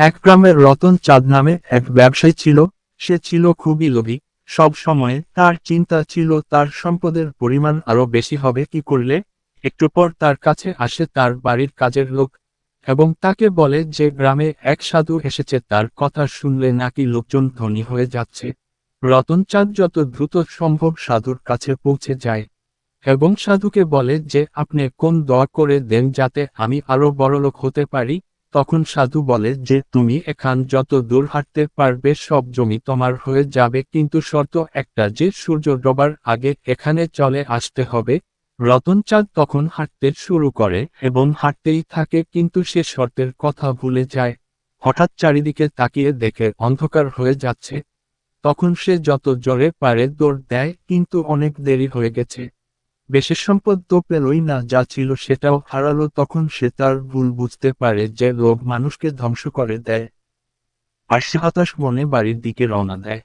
এক গ্রামের রতন চাঁদ নামে এক ব্যবসায়ী ছিল। সে ছিল খুবই লোভী। সব সময় তার চিন্তা ছিল, তার সম্পদের পরিমাণ আরও বেশি হবে কি করলে? একটু পর তার কাছে আসে তার বাড়ির কাজের লোক এবং তাকে বলে যে গ্রামে এক সাধু এসেছে, তার কথা শুনলে নাকি লোকজন ধনী হয়ে যাচ্ছে। রতন চাঁদ যত দ্রুত সম্ভব সাধুর কাছে পৌঁছে যায় এবং সাধুকে বলে যে, আপনি কোন দয়া করে দেন যাতে আমি আরও বড়লোক হতে পারি? তখন সাধু বলে যে, তুমি এখান যত দূর হাঁটতে পারবে সব জমি তোমার হয়ে যাবে, কিন্তু শর্ত একটা যে, সূর্য ডোবার আগে এখানে চলে আসতে হবে। রতন চাঁদ তখন হাঁটতে শুরু করে এবং হাঁটতেই থাকে, কিন্তু সে শর্তের কথা ভুলে যায়। হঠাৎ চারিদিকে তাকিয়ে দেখে অন্ধকার হয়ে যাচ্ছে। তখন সে যত জোরে পারে দৌড় দেয়, কিন্তু অনেক দেরি হয়ে গেছে। বেশি সম্পদ তো পেলই না, যা ছিল সেটাও হারালো, তখন সে তার ভুল বুঝতে পারে যে লোভ মানুষকে ধ্বংস করে দেয়। আর সে হতাশ মনে বাড়ির দিকে রওনা দেয়।